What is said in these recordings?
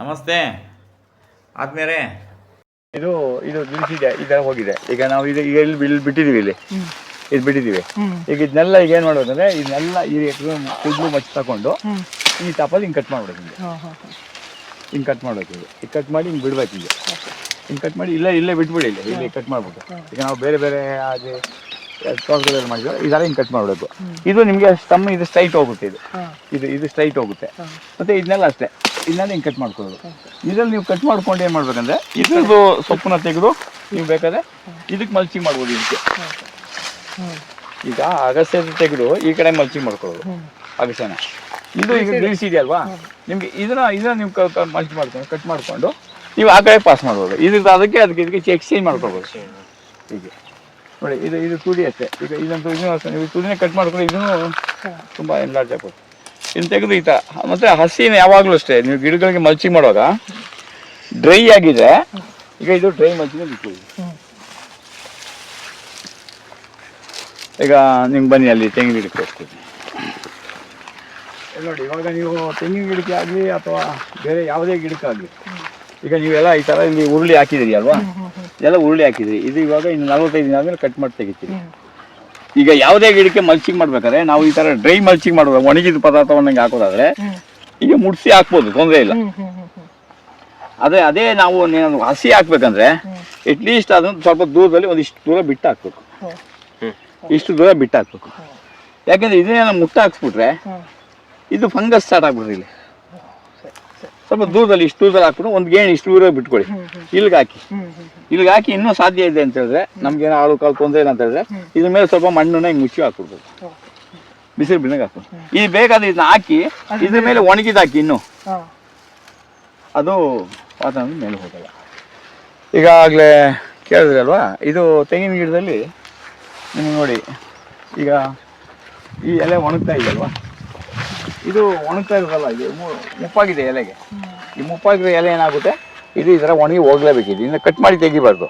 ನಮಸ್ತೆ. ಆದ್ಮೇಲೆ ಇದು ಇದು ನಿಲ್ಸಿದೆ ಈ ಥರ ಹೋಗಿದೆ. ಈಗ ನಾವು ಇದು ಈಗ ಇಲ್ಲಿ ಇಲ್ಲಿ ಬಿಟ್ಟಿದ್ದೀವಿ ಇಲ್ಲಿ. ಇದು ಬಿಟ್ಟಿದ್ದೀವಿ. ಈಗ ಇದನ್ನೆಲ್ಲ ಈಗ ಏನು ಮಾಡ್ಬೇಕಂದ್ರೆ ಇದನ್ನೆಲ್ಲ ಈ ಕೂದಲು ಮಚ್ಚಿ ತಗೊಂಡು ಈ ಟಾಪಲ್ಲಿ ಹಿಂಗೆ ಕಟ್ ಮಾಡ್ಬಿಡೋದು ಹಿಂಗೆ. ಹಿಂಗೆ ಕಟ್ ಮಾಡ್ಬೇಕು ಇದು ಈಗ ಕಟ್ ಮಾಡಿ ಹಿಂಗೆ ಬಿಡ್ಬೇಕು ಈಗ ಹಿಂಗೆ ಕಟ್ ಮಾಡಿ ಇಲ್ಲ ಇಲ್ಲೇ ಬಿಟ್ಬಿಡಿ ಇಲ್ಲಿ. ಇಲ್ಲಿ ಕಟ್ ಮಾಡ್ಬೇಕು ಈಗ ನಾವು ಬೇರೆ ಬೇರೆ ಅದೇ ತೋಟಗಳಲ್ಲಿ ಮಾಡಿದ್ರೆ ಥರ ಹಿಂಗೆ ಕಟ್ ಮಾಡಬೇಕು. ಇದು ನಿಮಗೆ ಸ್ಟಮ್ ಇದು ಸ್ಟ್ರೈಟ್ ಹೋಗುತ್ತೆ ಇದು. ಇದು ಇದು ಸ್ಟ್ರೈಟ್ ಹೋಗುತ್ತೆ. ಮತ್ತೆ ಇದನ್ನೆಲ್ಲ ಅಷ್ಟೇ. ಇದನ್ನೆಲ್ಲ ಹಿಂಗೆ ಕಟ್ ಮಾಡ್ಕೊಳ್ಳೋದು. ಇದ್ರಲ್ಲಿ ನೀವು ಕಟ್ ಮಾಡ್ಕೊಂಡು ಏನು ಮಾಡ್ಬೇಕಂದ್ರೆ ಇದ್ರದ್ದು ಸೊಪ್ಪನ್ನ ತೆಗೆದು ನೀವು ಬೇಕಾದ್ರೆ ಇದಕ್ಕೆ ಮಲ್ಚಿಂಗ್ ಮಾಡ್ಬೋದು ಇದಕ್ಕೆ. ಈಗ ಅಗಸೆ ತೆಗೆದು ಈ ಕಡೆ ಮಲ್ಚಿಂಗ್ ಮಾಡ್ಕೊಳ್ಳೋದು. ಅಗಸೆನ. ಇದು ಈಗ ನಿಲ್ಸಿದೆಯಲ್ವಾ ನಿಮ್ಗೆ ಇದನ್ನ ಇದನ್ನ ನೀವು ಮಲ್ಚ್ ಮಾಡ್ಕೊಂಡು ಕಟ್ ಮಾಡ್ಕೊಂಡು ನೀವು ಆ ಕಡೆ ಪಾಸ್ ಮಾಡ್ಬೋದು. ಇದ್ರದ್ದು ಅದಕ್ಕೆ ಅದಕ್ಕೆ ಇದಕ್ಕೆ ಎಕ್ಸ್ಚೇಂಜ್ ಮಾಡ್ಕೊಳ್ಬೋದು. ಹೀಗೆ. ನೋಡಿ ಇದು ಇದು ತುಡಿ ಅಷ್ಟೇ. ಈಗ ಇದಂತೂ ಇದನ್ನು ನೀವು ತುಡಿನೇ ಕಟ್ ಮಾಡ್ಕೊಂಡು ಇದನ್ನು ತುಂಬ ಎನ್ಲಾರ್ಜ್ ಆಗ್ಬೋದು ಇದನ್ನ ತೆಗೆದು ಈತ. ಮತ್ತೆ ಮತ್ತು ಹಸಿನ ಯಾವಾಗಲೂ ಅಷ್ಟೇ. ನೀವು ಗಿಡಗಳಿಗೆ ಮಲ್ಚಿಂಗ್ ಮಾಡುವಾಗ ಡ್ರೈ ಆಗಿದೆ ಈಗ ಇದು ಡ್ರೈ ಮಲ್ಚಿಂಗ್ ಬಿಟ್ಕೊಳ್ಳಿ ಈಗ ನಿಮ್ಗೆ ಬನ್ನಿ ಅಲ್ಲಿ ತೆಂಗಿನ ಗಿಡಕ್ಕೆ ಹೋಗ್ತೀನಿ. ನೋಡಿ ಇವಾಗ ನೀವು ತೆಂಗಿನ ಗಿಡಕ್ಕೆ ಆಗಲಿ ಅಥವಾ ಬೇರೆ ಯಾವುದೇ ಗಿಡಕ್ಕಾಗಲಿ ಈಗ ನೀವೆಲ್ಲ ಈ ಥರ ಇಲ್ಲಿ ಉರುಳಿ ಹಾಕಿದಿರಿ ಅಲ್ವಾ? ಎಲ್ಲ ಉರುಳಿ ಹಾಕಿದಿರಿ ಇದು ಇವಾಗ ಇನ್ನು ನಲ್ವತ್ತೈದು ದಿನ ಆದಮೇಲೆ ಕಟ್ ಮಾಡಿ ತೆಗಿತೀರಿ. ಈಗ ಯಾವುದೇ ಗಿಡಕ್ಕೆ ಮಲ್ಚಿಂಗ್ ಮಾಡ್ಬೇಕಾದ್ರೆ ನಾವು ಈ ತರ ಡ್ರೈ ಮಲ್ಚಿಂಗ್ ಮಾಡೋದು ಒಣಗಿದ ಪದಾರ್ಥವನ್ನ ಹಿಂಗೆ ಹಾಕೋದಾದ್ರೆ ಈಗ ಮುಡ್ಸಿ ಹಾಕ್ಬೋದು ತೊಂದರೆ ಇಲ್ಲ. ಅದೇ ಅದೇ ನಾವು ಏನಾದ್ರು ಹಸಿ ಹಾಕ್ಬೇಕಂದ್ರೆ ಅಟ್ಲೀಸ್ಟ್ ಅದನ್ನ ಸ್ವಲ್ಪ ದೂರದಲ್ಲಿ ಒಂದಿಷ್ಟು ದೂರ ಬಿಟ್ಟು ಹಾಕ್ಬೇಕು ಇಷ್ಟು ದೂರ ಬಿಟ್ಟು ಹಾಕ್ಬೇಕು ಯಾಕಂದ್ರೆ ಇದನ್ನೇ ಮುಟ್ಟ ಹಾಕ್ಸ್ಬಿಟ್ರೆ ಇದು ಫಂಗಸ್ ಸ್ಟಾರ್ಟ್ ಆಗ್ಬಿಡ್ರಿ ಇಲ್ಲಿ. ಸ್ವಲ್ಪ ದೂರದಲ್ಲಿ ಇಷ್ಟು ದೂರದಲ್ಲಿ ಹಾಕ್ಬಿಟ್ಟು ಒಂದು ಗೇಣಿ ಇಷ್ಟು ದೂರ ಬಿಟ್ಕೊಳ್ಳಿ. ಇಲ್ಲಿಗೆ ಹಾಕಿ. ಇಲ್ಲಿಗೆ ಹಾಕಿ ಇನ್ನೂ ಸಾಧ್ಯ ಇದೆ ಅಂತ ಹೇಳಿದ್ರೆ ನಮ್ಗೆ ಏನೋ ಆಳು ಕಾಲು ತೊಂದರೆ ಇಲ್ಲ ಅಂತ ಹೇಳಿದ್ರೆ ಇದ್ರ ಮೇಲೆ ಸ್ವಲ್ಪ ಮಣ್ಣನ್ನ ಹಿಂಗೆ ಮುಚ್ಚಿ ಹಾಕ್ಬಿಡ್ಬೇಕು ಬಿಸಿಲು ಬಿಡಂಗೆ ಹಾಕ್ಬೋದು ಇದು ಬೇಕಾದ್ರೆ ಇದನ್ನ ಹಾಕಿ ಇದ್ರ ಮೇಲೆ ಒಣಗಿದ ಹಾಕಿ ಇನ್ನು. ಅದು ವಾತಾವರಣ ಮೇಲೆ ಹೋಗಲ್ಲ. ಈಗಾಗಲೇ ಕೇಳಿದ್ರಲ್ವಾ ಕೇಳಿದ್ರಿ ಅಲ್ವಾ? ಇದು ತೆಂಗಿನ ಗಿಡದಲ್ಲಿ ನಿಮ್ಗೆ ನೋಡಿ ಈಗ ಈ ಎಲೆ ಒಣಗ್ತಾ ಇದೆಯಲ್ವಾ? ಇದು ಒಣಗ್ತಾ ಇರೋದಲ್ಲ ಇದು ಮು- ಮುಪ್ಪಾಗಿದೆ ಎಲೆಗೆ. ಈ ಮುಪ್ಪಾಗಿರೋ ಎಲೆ ಏನಾಗುತ್ತೆ? ಇದು ಈ ಥರ ಒಣಗಿ ಹೋಗ್ಲೇಬೇಕು ಇದು ಇನ್ನು ಕಟ್ ಮಾಡಿ ತೆಗಿಬಾರ್ದು.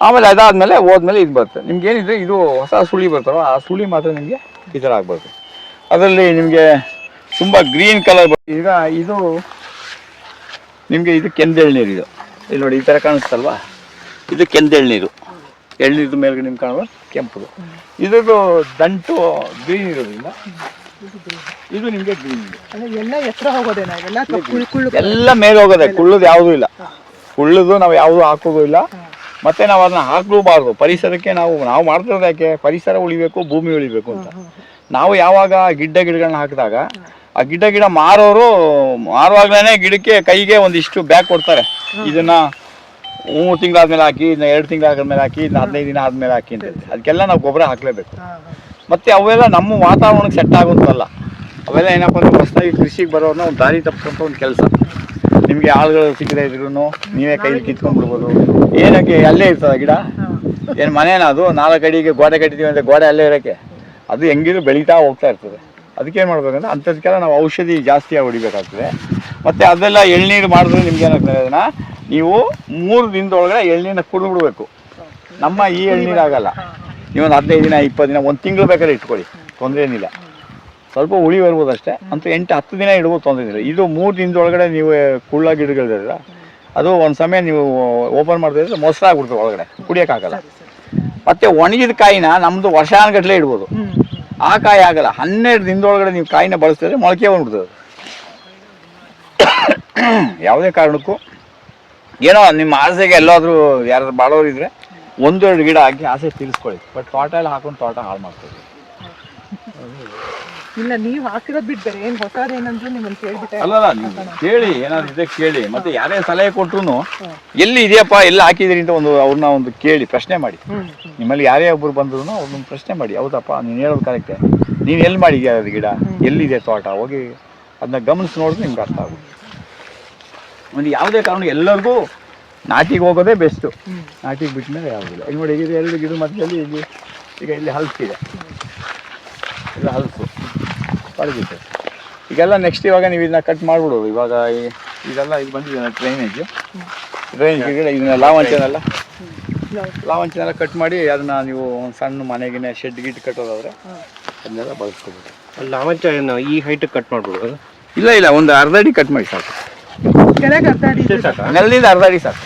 ಆಮೇಲೆ ಅದಾದ್ಮೇಲೆ ಹೋದ್ಮೇಲೆ ಇದು ಬರುತ್ತೆ. ನಿಮ್ಗೆ ಏನಿದೆ ಇದು ಹೊಸ ಸುಳಿ ಬರ್ತಾರೋ ಆ ಸುಳಿ ಮಾತ್ರ ನಿಮಗೆ ಈ ಥರ ಆಗ್ಬಾರ್ದು. ಅದರಲ್ಲಿ ನಿಮಗೆ ತುಂಬ ಗ್ರೀನ್ ಕಲರ್ ಈಗ ಇದು ನಿಮಗೆ ಇದು ಕೆಂದೆಳ್ನೀರು ಇದು. ಇಲ್ಲಿ ನೋಡಿ ಈ ಥರ ಕಾಣಿಸ್ತಲ್ವಾ? ಇದು ಕೆಂದೆಳ್ನೀರು. ಎಳ್ನೀರು ಮೇಲ್ಗಡೆ ನಿಮ್ಗೆ ಕಾಣುವ ಕೆಂಪುದು. ಇದ್ರದ್ದು ದಂಟು ಗ್ರೀನ್ ಇರೋದ್ರಿಂದ ಇದು ನಿಮಗೆ ಗ್ರೀನ್ ಇದೆ ಅಂದ್ರೆ ಎಲ್ಲ ಎತ್ತರ ಹೋಗೋದೇನ ಇವೆಲ್ಲ ಅಥವಾ ಕುಳ್ ಕುಳ್ಳು ಎಲ್ಲ ಮೇಲೆ ಹೋಗೋದೆ ಕುಳ್ಳದು ಯಾವುದೂ ಇಲ್ಲ. ಕುಳ್ಳದು ನಾವು ಯಾವುದು ಹಾಕೋದು ಇಲ್ಲ. ಮತ್ತೆ ನಾವು ಅದನ್ನ ಹಾಕಲೂಬಾರ್ದು. ಪರಿಸರಕ್ಕೆ ನಾವು ನಾವು ಮಾಡ್ತಿರೋದು ಯಾಕೆ? ಪರಿಸರ ಉಳಿಬೇಕು ಭೂಮಿ ಉಳಿಬೇಕು ಅಂತ. ನಾವು ಯಾವಾಗ ಗಿಡ್ಡ ಗಿಡಗಳನ್ನ ಹಾಕಿದಾಗ ಆ ಗಿಡ್ಡ ಗಿಡ ಮಾರೋರು ಮಾರುವಾಗ್ಲೇ ಗಿಡಕ್ಕೆ ಕೈಗೆ ಒಂದಿಷ್ಟು ಬ್ಯಾಗ್ ಕೊಡ್ತಾರೆ. ಇದನ್ನ ಮೂರು ತಿಂಗಳಾದ್ಮೇಲೆ ಹಾಕಿ ಇದನ್ನ ಎರಡು ತಿಂಗಳಾದ್ಮೇಲೆ ಹಾಕಿ ಇದನ್ನ ಹದಿನೈದು ದಿನ ಆದ್ಮೇಲೆ ಹಾಕಿ ಅಂತ. ಅದಕ್ಕೆಲ್ಲ ನಾವು ಗೊಬ್ಬರ ಹಾಕ್ಲೇಬೇಕು. ಮತ್ತೆ ಅವೆಲ್ಲ ನಮ್ಮ ವಾತಾವರಣಕ್ಕೆ ಸೆಟ್ ಆಗುತ್ತಲ್ಲ. ಅವೆಲ್ಲ ಏನಪ್ಪ ಅಂದ್ರೆ ಹೊಸದಾಗಿ ಕೃಷಿಗೆ ಬರೋನ ಒಂದು ದಾರಿ ತಪ್ಪಿಸ್ಕೊಂತ ಒಂದು ಕೆಲಸ. ನಿಮಗೆ ಆಳುಗಳು ಸಿಗದೇ ಇದ್ರು ನೀವೇ ಕೈಲಿ ಕಿತ್ಕೊಂಡ್ಬಿಡ್ಬೋದು. ಏನಕ್ಕೆ ಅಲ್ಲೇ ಇರ್ತದೆ ಗಿಡ? ಏನು ಮನೇನ ಅದು? ನಾಲ್ಕು ಅಡಿಗೆ ಗೋಡೆ ಕಟ್ಟಿದ್ದೀವಿ ಅಂದರೆ ಗೋಡೆ ಅಲ್ಲೇ ಇರೋಕ್ಕೆ ಅದು ಹೆಂಗಿದ್ರು ಬೆಳೀತಾ ಹೋಗ್ತಾ ಇರ್ತದೆ. ಅದಕ್ಕೇನು ಮಾಡ್ಬೇಕಂದ್ರೆ ಅಂಥದಕ್ಕೆಲ್ಲ ನಾವು ಔಷಧಿ ಜಾಸ್ತಿ ಹೊಡಿಬೇಕಾಗ್ತದೆ. ಮತ್ತು ಅದೆಲ್ಲ ಎಳ್ನೀರು ಮಾಡಿದ್ರೆ ನಿಮ್ಗೆ ಏನಾಗ್ತದೆ ಅದನ್ನ? ನೀವು ಮೂರು ದಿನದೊಳಗಡೆ ಎಳ್ನೀರನ್ನ ಕುಡಿದು ಬಿಡಬೇಕು ನಮ್ಮ ಈ ಎಳ್ನೀರು ಆಗಲ್ಲ. ನೀವೊಂದು ಹದಿನೈದು ದಿನ ಇಪ್ಪತ್ತು ದಿನ ಒಂದು ತಿಂಗಳು ಬೇಕಾದ್ರೆ ಇಟ್ಕೊಳ್ಳಿ. ತೊಂದರೆ ಏನಿಲ್ಲ. ಸ್ವಲ್ಪ ಉಳಿ ಬರ್ಬೋದು ಅಷ್ಟೇ ಅಂತೂ ಎಂಟು ಹತ್ತು ದಿನ ಇಡ್ಬೋದು ತೊಂದರೆ ಇಲ್ಲ ಇದು ಮೂರು ದಿನದೊಳಗಡೆ ನೀವು ಕುಳ್ಳ ಗಿಡಗಳಿರಲ್ಲ ಅದು ಒಂದು ಸಮಯ ನೀವು ಓಪನ್ ಮಾಡಿದ್ರೆ ಮೊಸರಾಗ್ಬಿಡ್ತದೆ ಒಳಗಡೆ. ಕುಡಿಯೋಕ್ಕಾಗಲ್ಲ. ಮತ್ತು ಒಣಗಿದ ಕಾಯಿನ ನಮ್ಮದು ವರ್ಷಾನುಗಟ್ಟಲೆ ಇಡ್ಬೋದು. ಆ ಕಾಯಿ ಆಗಲ್ಲ. ಹನ್ನೆರಡು ದಿನದೊಳಗಡೆ ನೀವು ಕಾಯಿನ ಬಳಸಿದ್ರೆ ಮೊಳಕೆ ಬಂದ್ಬಿಡ್ತದೆ ಯಾವುದೇ ಕಾರಣಕ್ಕೂ. ಏನೋ ನಿಮ್ಮ ಆಸೆಗೆ ಎಲ್ಲಾದರೂ ಯಾರಾದ್ರೂ ಬಾಳೋರು ಇದ್ರೆ ಒಂದೆರಡು ಗಿಡ ಹಾಕಿ ಆಸೆ ತೀರಿಸ್ಕೊಳ್ಳಿ. ಬಟ್ ತೋಟ ಎಲ್ಲ ಹಾಕೊಂಡು ತೋಟ ಹಾಳು ಮಾಡ್ತೀವಿ ಇಲ್ಲ ಹಾಕಿರೋದು ಹಾಕಿರೋದ್ ಬಿಟ್ಟು ಏನು ಹೊಸದೇನಂದ್ರು ನಿಮ್ಮನ್ನ ಕೇಳ್ಬಿಟ್ಟೆ. ಅಲ್ಲಲ್ಲ ನೀವು ಕೇಳಿ ಏನಾದ್ರು ಇದೆ ಕೇಳಿ. ಮತ್ತೆ ಯಾರೇ ಸಲಹೆ ಕೊಟ್ರು ಎಲ್ಲಿ ಇದೆಯಪ್ಪ ಎಲ್ಲ ಹಾಕಿದಿರಿ ಅಂತ ಒಂದು ಅವ್ರನ್ನ ಒಂದು ಕೇಳಿ ಪ್ರಶ್ನೆ ಮಾಡಿ. ನಿಮ್ಮಲ್ಲಿ ಯಾರೇ ಒಬ್ರು ಬಂದ್ರು ಅವ್ರನ್ನ ಪ್ರಶ್ನೆ ಮಾಡಿ. ಹೌದಪ್ಪ ನೀನು ಹೇಳೋದು ಕರೆಕ್ಟೇ ನೀನು ಎಲ್ಲಿ ಮಾಡಿದ್ಯಾ ಅದು ಗಿಡ? ಎಲ್ಲಿದೆ ತೋಟ? ಹೋಗಿ ಅದನ್ನ ಗಮನಿಸಿ ನೋಡಿದ್ರೆ ನಿಮ್ಗೆ ಅರ್ಥ ಆಗುತ್ತೆ. ಒಂದು ಯಾವುದೇ ಕಾರಣ ಎಲ್ಲರಿಗೂ ನಾಟಿಗೆ ಹೋಗೋದೇ ಬೆಸ್ಟು ನಾಟಿಗೆ ಬಿಟ್ಟ ಮೇಲೆ ಯಾವುದಿಲ್ಲ ಈಗ ನೋಡಿ ಇದು ಎರಡು ಗಿಡ ಮಧ್ಯದಲ್ಲಿ ಇಲ್ಲಿ ಈಗ ಇಲ್ಲಿ ಹಲಸಿದೆ ಇಲ್ಲ ಹಲಸು ಪಳಗಿದೆ ಈಗೆಲ್ಲ ನೆಕ್ಸ್ಟ್ ಇವಾಗ ನೀವು ಇದನ್ನ ಕಟ್ ಮಾಡ್ಬಿಡೋದು ಇವಾಗ ಈ- ಇದೆಲ್ಲ ಇದು ಬಂದಿದೆ ಡ್ರೈನೇಜ್ ಡ್ರೈನೇಜ್ ಗಿಡ ಇದನ್ನ ಲಾವಂಚನೆಲ್ಲ ಲಾವಂಚನೆಲ್ಲ ಕಟ್ ಮಾಡಿ ಅದನ್ನ ನೀವು ಒಂದು ಸಣ್ಣ ಮನೆಗಿನ ಶೆಡ್ ಗಿಡ್ ಕಟ್ಟೋದಾದ್ರೆ ಅದನ್ನೆಲ್ಲ ಬಳಸ್ಕೋಬೋದು. ಲಾವಂಚ ಏನು ಈ ಹೈಟ್ ಕಟ್ ಮಾಡ್ಬಿಡೋದು? ಇಲ್ಲ ಇಲ್ಲ ಒಂದು ಅರ್ಧ ಅಡಿ ಕಟ್ ಮಾಡಿ ಸಾಕು. ಕೆಳಗೆ ಅರ್ಧ ಅಡಿ ಸಾಕು. ನೆಲದಿಂದ ಅರ್ಧ ಅಡಿ ಸಾಕು.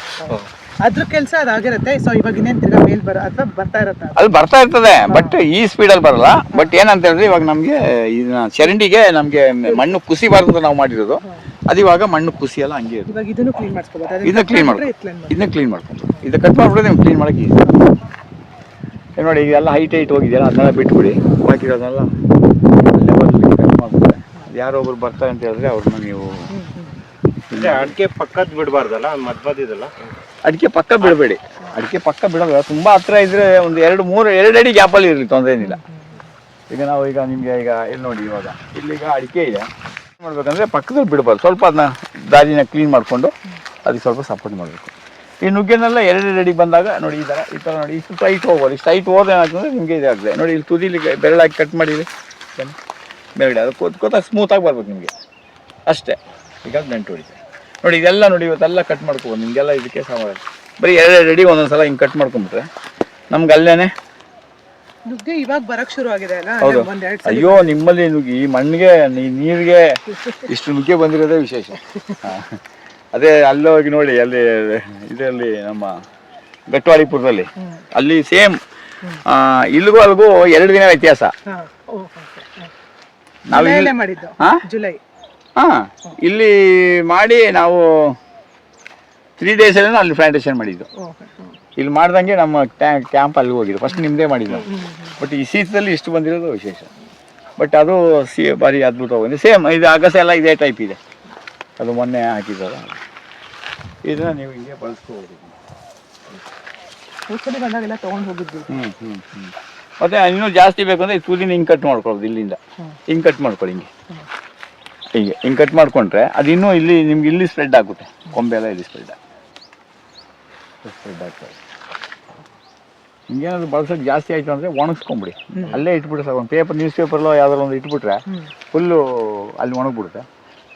ಅದ್ರ ಕೆಲಸ ಅದಾಗಿರುತ್ತೆ. ಸೊ ಇವಾಗ ಇನ್ನೇನ್ ತಿರ್ಗಾ ಮೇಲ್ ಬರ ಅಥವಾ ಬರ್ತಾ ಇರತ್ತ? ಅಲ್ಲಿ ಬರ್ತಾ ಇರ್ತದೆ ಬಟ್ ಈ ಸ್ಪೀಡಲ್ಲಿ ಬರಲ್ಲ. ಬಟ್ ಏನಂತ ಹೇಳಿದ್ರೆ ಇವಾಗ ನಮಗೆ ಇದನ್ನ ಚರಂಡಿಗೆ ನಮಗೆ ಮಣ್ಣು ಕುಸಿಬಾರ್ದು ಅಂತ ನಾವು ಮಾಡಿರೋದು. ಅದು ಇವಾಗ ಮಣ್ಣು ಕುಸಿ ಎಲ್ಲ ಹಂಗೆ ಇರುತ್ತೆ. ಇವಾಗ ಇದನ್ನು ಕ್ಲೀನ್ ಮಾಡಿಸ್ಕೋಬಹುದು ಇದನ್ನ ಕ್ಲೀನ್ ಮಾಡ್ಕೊಂಡು ಇದನ್ನ ಕ್ಲೀನ್ ಮಾಡ್ಕೊಂಡು ಇದು ಕಟ್ ಮಾಡ್ಬಿಟ್ರೆ ನಿಮ್ಗೆ ಕ್ಲೀನ್ ಮಾಡಕ್ಕೆ ಈಸಿ ಈಗ ನೋಡಿ ಇದೆಲ್ಲ ಹೈಟ್ ಹೈಟ್ ಹೋಗಿದೆಯಲ್ಲ ಅದನ್ನೆಲ್ಲ ಬಿಟ್ಬಿಡಿ. ಬಾಕಿರೋದನ್ನೆಲ್ಲ ಲೆವೆಲ್ ಕಟ್ ಮಾಡ್ಬಿಟ್ರೆ. ಯಾರೋ ಒಬ್ರು ಬರ್ತಾರೆ ಅಂತ ಹೇಳಿದ್ರೆ ಅವ್ರನ್ನ ನೀವು ಅಡಿಕೆ ಪಕ್ಕದ ಬಿಡಬಾರ್ದಲ್ಲ ಇದಲ್ಲ? ಅಡಿಕೆ ಪಕ್ಕ ಬಿಡಬೇಡಿ. ಅಡಿಕೆ ಪಕ್ಕ ಬಿಡೋದು ತುಂಬಾ ಹತ್ರ ಇದ್ರೆ ಒಂದು ಎರಡು ಮೂರು, ಎರಡು ಅಡಿ ಗ್ಯಾಪಲ್ಲಿ ಇರಲಿ, ತೊಂದರೆ ಏನಿಲ್ಲ. ಈಗ ನಾವು ಈಗ ನಿಮಗೆ ಈಗ ಇಲ್ಲಿ ನೋಡಿ ಇವಾಗ, ಇಲ್ಲಿಗ ಅಡಿಕೆ ಇದೆ. ಮಾಡ್ಬೇಕಂದ್ರೆ ಪಕ್ಕದಲ್ಲಿ ಬಿಡಬಾರ್ದು. ಸ್ವಲ್ಪ ಅದನ್ನ ದಾರಿನ ಕ್ಲೀನ್ ಮಾಡಿಕೊಂಡು ಅದಕ್ಕೆ ಸ್ವಲ್ಪ ಸಪೋರ್ಟ್ ಮಾಡಬೇಕು. ಈ ನುಗ್ಗೆನೆಲ್ಲ ಎರಡು ಅಡಿ ಬಂದಾಗ ನೋಡಿ ಈ ಥರ ಈ ಥರ ನೋಡಿ, ಇಷ್ಟು ಟೈಟ್ ಹೋಗ್ಬೋದು. ಇಷ್ಟು ಟೈಟ್ ಹೋದ್ರೆ ಏನಾಗ್ತದೆ ನಿಮಗೆ ಇದಾಗ್ತದೆ ನೋಡಿ ಇಲ್ಲಿ ತುದಿಲಿ ಬೆರಳಾಗಿ ಕಟ್ ಮಾಡಿರಿ. ಬೆರಗಡೆ ಅದು ಕೂತ್ಕೋತ ಸ್ಮೂತಾಗಿ ಬರ್ಬೇಕು ನಿಮಗೆ. ಅಷ್ಟೇ. ಈಗ ನೆಂಟು ಹೊಡಿತೆ ನೋಡಿ ಇದೆಲ್ಲ ನೋಡಿ ಇವತ್ತೆಲ್ಲ ಕಟ್ ಮಾಡ್ಕೋಬೋದು ನಿಮಗೆಲ್ಲ ಇದಕ್ಕೆ ಸಾಮಾನು ಬರೀ ಎರಡು ರೆಡಿ ಒಂದೊಂದು ಸಲ ಹಿಂಗೆ ಕಟ್ ಮಾಡ್ಕೊಂಬಿಟ್ರೆ ನಮ್ಗೆ ಅಲ್ಲೇನೆ ನುಗ್ಗೆ ಇವಾಗ ಬರಕ್ ಶುರು ಆಗಿದೆ ಹೌದು. ಅಯ್ಯೋ ನಿಮ್ಮಲ್ಲಿ ನುಗ್ಗಿ ಈ ಮಣ್ಣಿಗೆ ನೀರಿಗೆ ಇಷ್ಟು ನುಗ್ಗೆ ಬಂದಿರೋದೇ ವಿಶೇಷ. ಅದೇ ಅಲ್ಲಿ ಹೋಗಿ ನೋಡಿ ಅಲ್ಲಿ ಇದರಲ್ಲಿ ನಮ್ಮ ಗಟ್ಟವಾಡಿಪುರದಲ್ಲಿ ಅಲ್ಲಿ ಸೇಮ್ ಇಲ್ಲಿಗೂ ಅಲ್ಲಿಗೂ ಎರಡು ದಿನ ವ್ಯತ್ಯಾಸ. ನಾವು ಜುಲೈ. ಹಾ ಇಲ್ಲಿ ಮಾಡಿ ನಾವು ತ್ರೀ ಡೇಸಲ್ಲಿ ಅಲ್ಲಿ ಪ್ಲಾಂಟೇಶನ್ ಮಾಡಿದ್ದು. ಇಲ್ಲಿ ಮಾಡ್ದಂಗೆ ನಮ್ಮ ಕ್ಯಾಂಪ್ ಅಲ್ಲಿ ಹೋಗಿದ್ದು. ಫಸ್ಟ್ ನಿಮ್ಮದೇ ಮಾಡಿದ್ದು. ಬಟ್ ಈ ಶೀತದಲ್ಲಿ ಇಷ್ಟು ಬಂದಿರೋದು ವಿಶೇಷ. ಬಟ್ ಅದು ಸಿ ಭಾರಿ ಅದ್ಭುತ ಬಂದಿದೆ ಸೇಮ್ ಇದು ಅಗಸ ಎಲ್ಲ ಇದೇ ಟೈಪ್ ಇದೆ. ಅದು ಮೊನ್ನೆ ಹಾಕಿದ್ದಲ್ಲ. ಇದನ್ನ ನೀವು ಹಿಂಗೆ ಬಳಸ್ಕೋಬೋದು. ಹೋದ್ ಸಲ ಬಂದಾಗೆಲ್ಲ ತಗೊಂಡ್ ಹೋಗಿದ್ವಿ. ಹ್ಞೂ ಹ್ಞೂ ಹ್ಞೂ ಮತ್ತೆ ಇನ್ನೂ ಜಾಸ್ತಿ ಬೇಕು ಅಂದರೆ ತುದಿನ ಹಿಂಗೆ ಕಟ್ ಮಾಡ್ಕೊಳ್ಳೋದು ಇಲ್ಲಿಂದ. ಹಿಂಗೆ ಕಟ್ ಮಾಡ್ಕೊಳ್ಳಿ ಹಿಂಗೆ. ಹೀಗೆ ಹಿಂಗೆ ಕಟ್ ಮಾಡ್ಕೊಂಡ್ರೆ ಅದು ಇನ್ನೂ ಇಲ್ಲಿ ನಿಮ್ಗೆ ಇಲ್ಲಿ ಸ್ಪ್ರೆಡ್ ಆಗುತ್ತೆ. ಕೊಂಬೆ ಎಲ್ಲ ಇಲ್ಲಿ ಸ್ಪ್ರೆಡ್ ಸ್ಪ್ರೆಡ್ ಆಗ್ತದೆ ಹಿಂಗೇನಾದ್ರು ಬಳಸೋಕೆ ಜಾಸ್ತಿ ಆಯಿತು ಅಂದರೆ ಒಣಗಿಸ್ಕೊಂಬಿಡಿ. ಅಲ್ಲೇ ಇಟ್ಬಿಟ್ರೆ ಸರ್ ಒಂದು ಪೇಪರ್ ನ್ಯೂಸ್ ಪೇಪರ್ಲೋ ಯಾವ್ದಾರು ಒಂದು ಇಟ್ಬಿಟ್ರೆ ಫುಲ್ಲು ಅಲ್ಲಿ ಒಣಗಿಬಿಡುತ್ತೆ.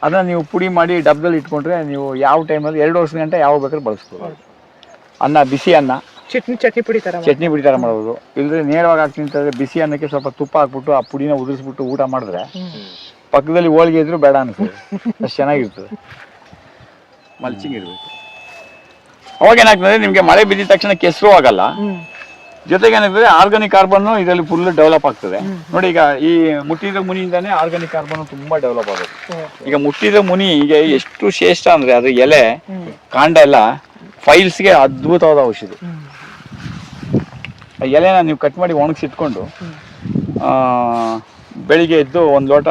ಅದನ್ನು ನೀವು ಪುಡಿ ಮಾಡಿ ಡಬ್ಬದಲ್ಲಿ ಇಟ್ಕೊಂಡ್ರೆ ನೀವು ಯಾವ ಟೈಮಲ್ಲಿ ಎರಡು ವರ್ಷ ಗಂಟೆ ಯಾವ ಬೇಕಾದ್ರೆ ಬಳಸ್ಬೋದು. ಅನ್ನ ಬಿಸಿ ಅನ್ನ. ಚಟ್ನಿ ಚಟ್ನಿ ಪುಡಿ ತರ ಚಟ್ನಿ ಪುಡಿ ಥರ ಮಾಡೋದು ಇಲ್ಲದ್ರೆ ನೇರವಾಗಿ ಹಾಕ್ತೀನಿ ಅಂತಂದ್ರೆ ಬಿಸಿ ಅನ್ನಕ್ಕೆ ಸ್ವಲ್ಪ ತುಪ್ಪ ಹಾಕ್ಬಿಟ್ಟು ಆ ಪುಡಿನ ಉದುರಿಸ್ಬಿಟ್ಟು ಊಟ ಮಾಡಿದ್ರೆ ಪಕ್ಕದಲ್ಲಿ ಹೋಳಿಗೆ ಇದ್ರು ಬೇಡ ಅನಿಸ್ತದೆ ಅಷ್ಟು ಚೆನ್ನಾಗಿರ್ತದೆ. ಮಲ್ಚಿಂಗ್ ಇರಬೇಕು. ಅವಾಗ ಏನಾಗ್ತದೆ ನಿಮಗೆ ಮಳೆ ಬಿದ್ದಿದ ತಕ್ಷಣ ಕೆಸರು ಆಗಲ್ಲ. ಜೊತೆಗೆ ಏನಾಗ್ತದೆ ಆರ್ಗಾನಿಕ್ ಕಾರ್ಬನ್ ಇದರಲ್ಲಿ ಫುಲ್ ಡೆವಲಪ್ ಆಗ್ತದೆ. ನೋಡಿ ಈಗ ಈ ಮುಟ್ಟಿದ ಮುನಿಯಿಂದಾನೇ ಆರ್ಗಾನಿಕ್ ಕಾರ್ಬನ್ ತುಂಬಾ ಡೆವಲಪ್ ಆಗುತ್ತೆ. ಈಗ ಮುಟ್ಟಿದ ಮುನಿ ಈಗ ಎಷ್ಟು ಶ್ರೇಷ್ಠ ಅಂದ್ರೆ ಅದು ಎಲೆ ಕಾಂಡ ಎಲ್ಲ ಫೈಲ್ಸ್ಗೆ ಅದ್ಭುತವಾದ ಔಷಧಿ. ಎಲೆನ ನೀವು ಕಟ್ ಮಾಡಿ ಒಣಗಿಸಿಟ್ಕೊಂಡು ಬೆಳಿಗ್ಗೆ ಎದ್ದು ಒಂದು ಲೋಟ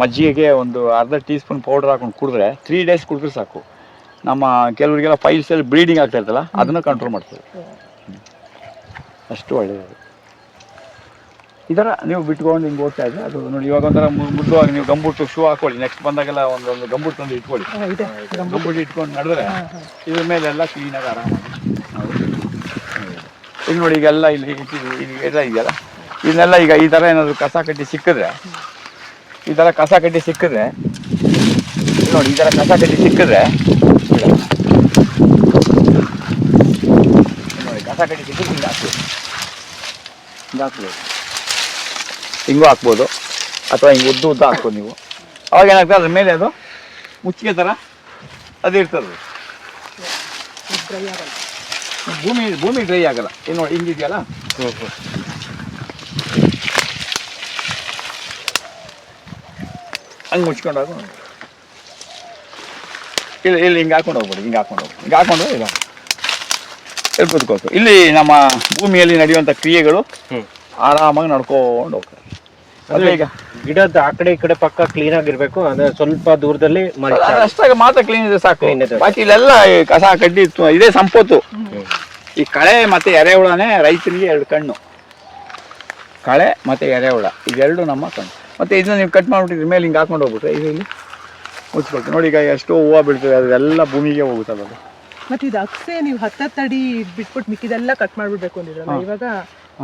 ಮಜ್ಜಿಗೆಗೆ ಒಂದು ಅರ್ಧ ಟೀ ಸ್ಪೂನ್ ಪೌಡರ್ ಹಾಕೊಂಡು ಕುಡಿದ್ರೆ ತ್ರೀ ಡೇಸ್ ಕುಡಿದ್ರೆ ಸಾಕು. ನಮ್ಮ ಕೆಲವರಿಗೆಲ್ಲ ಫೈಲ್ಸ್ ಅಲ್ಲಿ ಬ್ಲೀಡಿಂಗ್ ಆಗ್ತಾ ಇರ್ತಲ್ಲ ಅದನ್ನು ಕಂಟ್ರೋಲ್ ಮಾಡ್ತದೆ ಅಷ್ಟು ಒಳ್ಳೆಯದು ಈ ಥರ ನೀವು ಬಿಟ್ಕೊಂಡು ಹಿಂಗೆ ಹೋಗ್ತಾ ಇದ್ರೆ ಅದು ನೋಡಿ ಇವಾಗ ಒಂಥರ ಮುದ್ದವಾಗಿ ನೀವು ಗಂಬುಟ್ಟು ಶೂ ಹಾಕೊಳ್ಳಿ ನೆಕ್ಸ್ಟ್ ಬಂದಾಗೆಲ್ಲ ಒಂದೊಂದು ಗಂಬುಟ್ಟು ತಂದು ಇಟ್ಕೊಳ್ಳಿ. ಗಂಬುಟ್ಟು. ಇಟ್ಕೊಂಡು ನಡೆದ್ರೆ ಇದ್ರ ಮೇಲೆಲ್ಲ ಕ್ಲೀನಾಗಿ ಆರಾಮಾಗಿ. ಇಲ್ಲಿ ನೋಡಿ ಈಗೆಲ್ಲ ಇಲ್ಲಿ ಎಲ್ಲ ಇದೆಯಲ್ಲ? ಇದನ್ನೆಲ್ಲ ಈಗ ಈ ಥರ ಏನಾದರೂ ಕಸ ಕಡ್ಡಿ ಸಿಕ್ಕಿದ್ರೆ, ಈ ಥರ ಕಸ ಕಡ್ಡಿ ಸಿಕ್ಕಿದ್ರೆ, ನೋಡಿ, ಈ ಥರ ಕಸ ಕಡ್ಡಿ ಸಿಕ್ಕಿದ್ರೆ, ನೋಡಿ, ಕಸ ಕಡ್ಡಿ ಸಿಕ್ಕಿದ್ರೆ ಹಿಂಗೆ ಹಾಕ್ಬೋದು. ಅಥವಾ ಹಿಂಗೆ ಉದ್ದು ಉದ್ದ ಹಾಕ್ಬೋದು ನೀವು. ಅವಾಗ ಏನಾಗ್ತದೆ, ಅದ್ರ ಮೇಲೆ ಅದು ಮುಚ್ಚಿಗೆ ಥರ ಅದು ಇರ್ತದೆ. ಭೂಮಿ ಭೂಮಿ ಡ್ರೈ ಆಗಲ್ಲ. ಏನು ಹಿಂಗಿದೆಯಲ್ಲ? ಹ್ಞೂ ಮುಚ್ಕೊಂಡು ಹೋಗು ಇಲ್ಲಿ ಇಲ್ಲಿ ಹಿಂಗೆ ಹಾಕೊಂಡು ಹೋಗ್ಬೋದು ಹಿಂಗೆ ಹಾಕೊಂಡು ಹೋಗ್ಬೋದು ಹಿಂಗೆ ಹಾಕೊಂಡು ಇಲ್ಲ ಇಲ್ಲಿ ಕೂತ್ಕೋಬೇಕು ಇಲ್ಲಿ ನಮ್ಮ ಭೂಮಿಯಲ್ಲಿ ನಡೆಯುವಂಥ ಕ್ರಿಯೆಗಳು. ಆರಾಮಾಗಿ ನಡ್ಕೊಂಡು ಹೋಗ್ತವೆ ಅದೇ ಈಗ ಗಿಡದ ಆ ಕಡೆ ಈ ಕಡೆ ಪಕ್ಕ ಕ್ಲೀನ್ ಆಗಿರ್ಬೇಕು ಅಂದ್ರೆ ಸ್ವಲ್ಪ ದೂರದಲ್ಲಿ ಅಷ್ಟಾಗ ಮಾತ್ರ ಕ್ಲೀನ್ ಇದೆ ಸಾಕು. ಬಾಕಿ ಇಲ್ಲೆಲ್ಲ ಕಸ ಕಡ್ಡಿ ಇದೆ ಇದೇ ಸಂಪತ್ತು. ಈ ಕಳೆ ಮತ್ತೆ ಎರೆಹುಳನೇ ರೈತರಿಗೆ ಎರಡು ಕಣ್ಣು. ಕಳೆ ಮತ್ತೆ ಎರೆಹುಳ. ಇದೆರಡು ನಮ್ಮ ಕಣ್ಣು. ಮತ್ತು ಇದನ್ನ ನೀವು ಕಟ್ ಮಾಡಿಬಿಟ್ಟಿದ್ರೆ ಮೇಲೆ ಹಿಂಗೆ ಹಾಕೊಂಡು ಹೋಗ್ಬಿಟ್ರೆ ಇದು ಇಲ್ಲಿ ಮುಚ್ಕೊಳ್ತೀವಿ ನೋಡಿ ಈಗ ಎಷ್ಟೋ ಹೂವು ಬಿಡ್ತದೆ ಅದೆಲ್ಲ ಭೂಮಿಗೆ ಹೋಗುತ್ತಲ್ಲ ಅದು. ಮತ್ತೆ ಇದು ಅಕ್ಸೆ ನೀವು ಹತ್ತತ್ತು ಅಡಿ ಬಿಟ್ಬಿಟ್ಟು ಮಿಕ್ಕಿದೆಲ್ಲ ಕಟ್ ಮಾಡಿಬಿಡ್ಬೇಕು ಅಂದಿದ್ರಲ್ಲ ಇವಾಗ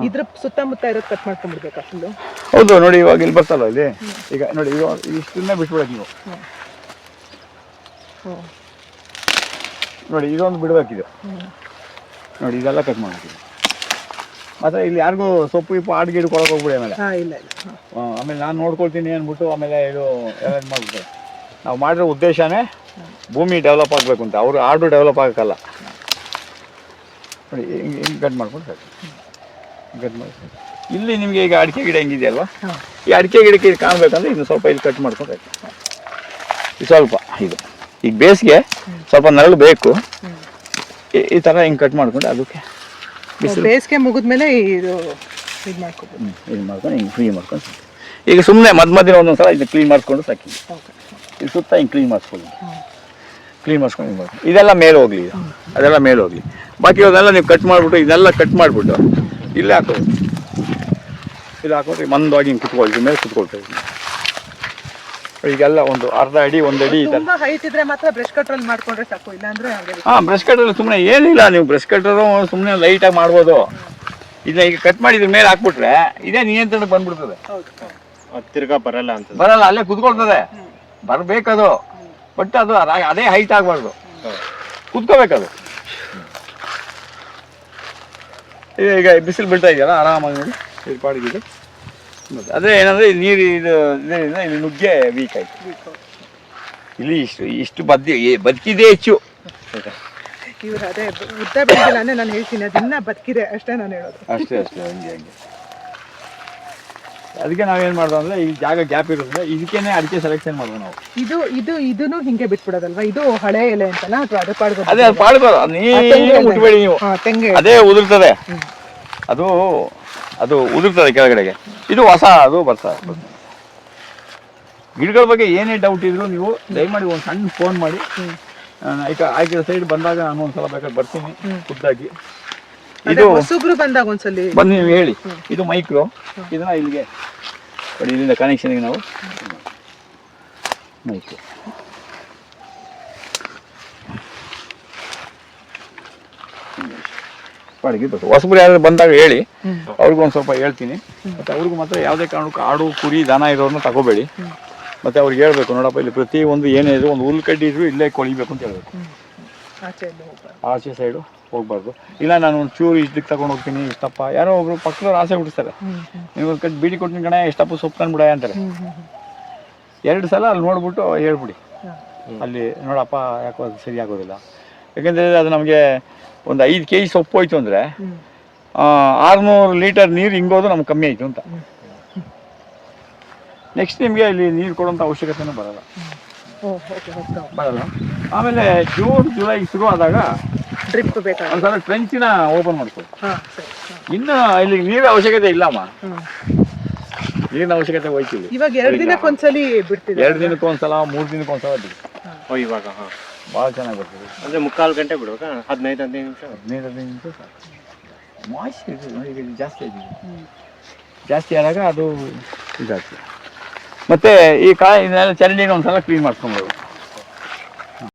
ಇದ್ರ ಸುತ್ತಮುತ್ತ ಇರೋದು ಕಟ್ ಮಾಡ್ಕೊಂಡ್ಬಿಡ್ಬೇಕು ಅಷ್ಟು ಹೌದು ನೋಡಿ ಇವಾಗ ಇಲ್ಲಿ ಬರ್ತಲ್ಲ ಇಲ್ಲಿ. ಈಗ ನೋಡಿ ಇವಾಗ ಇಷ್ಟನ್ನೇ ಬಿಟ್ಬಿಡೋದು ನೀವು. ನೋಡಿ ಇದೊಂದು ಬಿಡ್ಬೇಕಿದು. ನೋಡಿ ಇದೆಲ್ಲ ಕಟ್ ಮಾಡ್ಬೇಕು ಮತ್ತೆ ಇಲ್ಲಿ ಯಾರಿಗೂ ಸೊಪ್ಪು ಗಿಪ್ಪು ಆಡ್ ಗಿಡ ಕೊಡಕ್ ಹೋಗ್ಬಿಡಿ ಆಮೇಲೆ. ಹಾ ಇಲ್ಲ ಇಲ್ಲ. ಆ, ಆಮೇಲೆ ನಾನು ನೋಡ್ಕೊಳ್ತೀನಿ ಅಂದ್ಬಿಟ್ಟು ಆಮೇಲೆ ಇದು ಅರೇಂಜ್ ಮಾಡ್ಬಿಡ್ತಾರೆ ನಾವು ಮಾಡಿರೋ ಉದ್ದೇಶನೇ ಭೂಮಿ ಡೆವಲಪ್ ಆಗಬೇಕು ಅಂತ. ಅವರು ಆಡು ಡೆವಲಪ್ ಆಗಕ್ಕಲ್ಲ. ನೋಡಿ ಹಿಂಗೆ ಹಿಂಗೆ ಕಟ್ ಮಾಡ್ಕೊಂಡು ಸಾಕು ಕಟ್ ಮಾಡಿ ಸಾಕು. ಇಲ್ಲಿ ನಿಮಗೆ ಈಗ ಅಡಿಕೆ ಗಿಡ ಹೆಂಗಿದೆಯಲ್ವಾ? ಹಾ. ಈ ಅಡಿಕೆ ಗಿಡಕ್ಕೆ ಇದು ಕಾಣಬೇಕಂದ್ರೆ ಇನ್ನು ಸ್ವಲ್ಪ ಇಲ್ಲಿ ಕಟ್ ಮಾಡ್ಕೊಂಡು ಇದು ಸ್ವಲ್ಪ ಇದು. ಈಗ ಬೇಸಿಗೆ ಸ್ವಲ್ಪ ನೆರಳು ಬೇಕು. ಈ- ಈ ಥರ ಹಿಂಗೆ ಕಟ್ ಮಾಡ್ಕೊಂಡು ಅದಕ್ಕೆ ಬೇಸಿಗೆ ಮುಗಿದ್ಮೇಲೆ ಇದು ಇದು ಮಾಡ್ಕೋಬೋದು. ಇದು ಮಾಡ್ಕೊಂಡು ಹಿಂಗೆ ಫ್ರೀ ಮಾಡ್ಕೊಂಡು ಸಾಕು. ಈಗ ಸುಮ್ಮನೆ ಮಧ್ಯ ಮಧ್ಯ ಒಂದೊಂದು ಸಲ ಇದು ಕ್ಲೀನ್ ಮಾಡಿಸ್ಕೊಂಡು ಸಾಕಿ ಇದು ಸುತ್ತ ಹಿಂಗೆ ಕ್ಲೀನ್ ಮಾಡಿಸ್ಕೊಳ್ಳಿ. ಕ್ಲೀನ್ ಮಾಡಿಸ್ಕೊಂಡು ಹಿಂಗೆ ಮಾಡ್ಕೊಂಡು ಇದೆಲ್ಲ ಮೇಲೆ ಹೋಗಲಿ ಇದು. ಅದೆಲ್ಲ ಮೇಲೆ ಹೋಗಲಿ. ಬಾಕಿ ಅದೆಲ್ಲ ನೀವು ಕಟ್ ಮಾಡಿಬಿಟ್ಟು ಇದೆಲ್ಲ ಕಟ್ ಮಾಡಿಬಿಟ್ಟು ಇಲ್ಲೇ ಹಾಕೋದು ಇದು ಹಾಕೊಂಡ್ರೆ ಮಂದವಾಗಿ ಹಿಂಗೆ ಕುತ್ಕೊಳ್ತೀವಿ ಮೇಲೆ ಕುತ್ಕೊಳ್ತಾ ಇದ್ದೀನಿ. ಈಗೆಲ್ಲ ಒಂದು ಅರ್ಧ ಅಡಿ ಒಂದು ಅಡಿ ಇದೆ. ತುಂಬಾ ಹೈಟ್ ಇದ್ರೆ ಮಾತ್ರ ಬ್ರಷ್ ಅಲ್ಲಿ ಮಾಡ್ಕೊಂಡ್ರೆ ಸಾಕು ಇಲ್ಲಾಂದ್ರೆ ಹಂಗೆ. ಹಾಂ ಬ್ರಷ್ ಕಟ್ಟರ್ ಸುಮ್ಮನೆ ಏನಿಲ್ಲ ನೀವು ಬ್ರಷ್ ಕಟ್ಟರು ಸುಮ್ಮನೆ ಲೈಟಾಗಿ ಮಾಡ್ಬೋದು. ಇದನ್ನ ಈಗ ಕಟ್ ಮಾಡಿ ಇದ್ರ ಮೇಲೆ ಹಾಕ್ಬಿಟ್ರೆ ಇದೇ ನಿಯಂತ್ರಣಕ್ಕೆ ಬಂದ್ಬಿಡ್ತದೆ. ತಿರ್ಗಾ ಬರಲ್ಲ ಅಂತ. ಬರಲ್ಲ ಅಲ್ಲೇ ಕುತ್ಕೊಳ್ತದೆ. ಬರಬೇಕದು ಬಟ್ ಅದು. ಅದ- ಅದೇ ಹೈಟ್ ಆಗಬಾರ್ದು. ಕುತ್ಕೋಬೇಕದು. ಈಗ ಈಗ ಬಿಸಿಲು ಬೀಳ್ತಾ ಇದೆಯಲ್ಲ ಆರಾಮಾಗಿ ನೋಡಿ ಇದು. ಪಾಡಿಗಿದೆ ಮತ್ತೆ ಅದೇ ಏನಂದ್ರೆ ನೀರು ಇದು ಇದರಿಂದ ಇಲ್ಲಿ ನುಗ್ಗೆ ವೀಕ್ ಆಯ್ತು. ಇಲ್ಲಿ ಇಷ್ಟು ಇಷ್ಟು ಬದ್ದಿ ಬದುಕಿದೆ ಹೆಚ್ಚು. ಇವ್ರು ಅದೇ ಉದ್ದ ಬೆಳೆದಿಲ್ಲ ಅಂದ್ರೆ ನಾನು ಹೇಳ್ತೀನಿ ಅದನ್ನ ಬದುಕಿದೆ ಅಷ್ಟೇ ನಾನು ಹೇಳೋದು. ಅಷ್ಟೇ ಅಷ್ಟೇ ಹಂಗೆ ಹಂಗೆ. ಅದಕ್ಕೆ ನಾವೇನು ಮಾಡ್ದೋ ಅಂದ್ರೆ ಈ ಜಾಗ ಗ್ಯಾಪ್ ಇರೋದ್ರಿಂದ ಇದಕ್ಕೇನೆ ಅಡಿಕೆ ಸೆಲೆಕ್ಷನ್ ಮಾಡೋದು ನಾವು. ಇದು ಇದು ಇದನ್ನು ಹಿಂಗೆ ಬಿಟ್ಬಿಡೋದಲ್ವಾ? ಇದು ಹಳೆ ಎಲೆ ಅಂತಲ್ಲ ಅಥವಾ ಅದು ಪಾಡ್ಬೋದು ಅದೇ ಅದು ನೀವು ಅದು ನೀರು ಮುಟ್ಬೇಡಿ ನೀವು. ಅದೇ ಉದುರ್ತದೆ. ಅದು ಅದು ಉದುರ್ತದೆ ಕೆಳಗಡೆಗೆ. ಇದು ಹೊಸ ಅದು ಬರ್ತಾ ಗಿಡಗಳ ಬಗ್ಗೆ ಏನೇ ಡೌಟ್ ಇದ್ರು ನೀವು ದಯಮಾಡಿ ಒಂದು ಸಣ್ಣ ಫೋನ್ ಮಾಡಿ. ಈಗ ಆಯ್ಕೆ ಸೈಡ್ ಬಂದಾಗ ನಾನು ಒಂದ್ಸಲ ಬೇಕಾದ್ರೆ ಬರ್ತೀನಿ ಖುದ್ದಾಗಿ. ಇದು ಹೊಸಬ್ರು ಬಂದಾಗ ಒಂದ್ಸಲಿ ಬಂದು ನೀವು ಹೇಳಿ. ಇದು ಮೈಕ್ರೋ ಇದನ್ನ ಇಲ್ಲಿಗೆ ಇಲ್ಲಿಂದ ಕನೆಕ್ಷನ್ಗೆ ನಾವು ಮೈಕ್ರೋ ಬಾಡಿಗೆ ಬೇಕು ಹೊಸಬ್ರು ಯಾರು ಬಂದಾಗ ಹೇಳಿ ಅವ್ರಿಗೂ ಒಂದು ಸ್ವಲ್ಪ ಹೇಳ್ತೀನಿ. ಮತ್ತು ಅವ್ರಿಗೂ ಮಾತ್ರ ಯಾವುದೇ ಕಾರಣಕ್ಕೂ ಆಡು ಕುರಿ ದನ ಇರೋರನ್ನ ತಗೋಬೇಡಿ. ಮತ್ತು ಅವ್ರಿಗೆ ಹೇಳ್ಬೇಕು ನೋಡಪ್ಪ ಇಲ್ಲಿ ಪ್ರತಿ ಒಂದು ಏನೇ ಇದ್ರು ಒಂದು ಹುಲ್ ಕಡ್ಡಿ ಇದ್ರು ಇಲ್ಲೇ ಕೊಳಿಬೇಕು ಅಂತ ಹೇಳ್ಬೇಕು. ಆಚೆ ಸೈಡು ಹೋಗ್ಬಾರ್ದು. ಇಲ್ಲ ನಾನು ಒಂದು ಚೂರು ಇಷ್ಟಕ್ಕೆ ತಗೊಂಡು ಹೋಗ್ತೀನಿ ಇಷ್ಟಪ್ಪ. ಯಾರೋ ಒಬ್ರು ಪಕ್ಕದವ್ರು ಆಸೆ ಹುಟ್ಟಿಸ್ತಾರೆ. ನೀವು ಒಂದು ಕಟ್ ಬೀಡಿ ಕೊಟ್ಟಿನ ಕಣ ಎಷ್ಟಪ್ಪ ಸೊಪ್ಪು ತಂದ್ಬಿಡ ಅಂತಾರೆ. ಎರಡು ಸಲ ಅಲ್ಲಿ ನೋಡ್ಬಿಟ್ಟು ಹೇಳ್ಬಿಡಿ. ಅಲ್ಲಿ ನೋಡಪ್ಪ ಯಾಕೋ ಅದು ಸರಿ ಆಗೋದಿಲ್ಲ. ಯಾಕೆಂದರೆ ಅದು ನಮಗೆ ಒಂದು ಐದು ಕೆ ಜಿ ಸೊಪ್ಪು ಹೋಯ್ತು ಅಂದರೆ ಆರುನೂರು ಲೀಟರ್ ನೀರು ಹಿಂಗೋದು ನಮ್ಗೆ ಕಮ್ಮಿ ಆಯಿತು ಅಂತ. ನೆಕ್ಸ್ಟ್ ನಿಮಗೆ ಇಲ್ಲಿ ನೀರು ಕೊಡೋಂಥ ಅವಶ್ಯಕತೆನೂ ಬರಲ್ಲ. ಬರಲ್ಲ. ಆಮೇಲೆ ಜೂನ್ ಜುಲೈ ಶುರು ಆದಾಗ ಡ್ರಿಪ್ ಒಂದು ಒಂದ್ಸಲ ಟ್ರೆಂಚಿನ ಓಪನ್ ಮಾಡ್ಕೊಳ್ಳಿ ಹಾ ಸರಿ ಇನ್ನು ಇಲ್ಲಿ ನೀರಿನ ಅವಶ್ಯಕತೆ ಇಲ್ಲಮ್ಮ. ನೀರಿನ ಅವಶ್ಯಕತೆ ಹೋಯ್ತಿಲ್ಲ. ಇವಾಗ ಎರಡು ದಿನಕ್ಕೊಂದ್ಸಲಿ ಬಿಡ್ತೀವಿ ಎರಡು ದಿನಕ್ಕೊಂದ್ಸಲ ಮೂರು ದಿನಕ್ಕೊಂದ್ಸಲ ಬಿಡಿ ಓ ಇವಾಗ ಹಾ. ಭಾಳ ಚೆನ್ನಾಗಿ ಬರ್ತದೆ. ಅಂದ್ರೆ ಮುಕ್ಕಾಲು ಗಂಟೆ ಬಿಡ್ಬೇಕಾ? ಹದಿನೈದು ಹದಿನೈದು ನಿಮಿಷ? ಹದಿನೈದು ಹದಿನೈದು ನಿಮಿಷ ಸಾಕು. ಮಾಯ್ಶ್ಚರ್ ಈಗ ಜಾಸ್ತಿ ಆಗಿದೆ. ಜಾಸ್ತಿ ಆದಾಗ ಅದು ಇದಾಗ್ತದೆ. ಮತ್ತೆ ಈ ಕಾಯಿ ಇದನ್ನೆಲ್ಲ ಚರಂಡಿನ ಒಂದ್ಸಲ ಕ್ಲೀನ್ ಮಾಡ್ಕೊಬೋದು.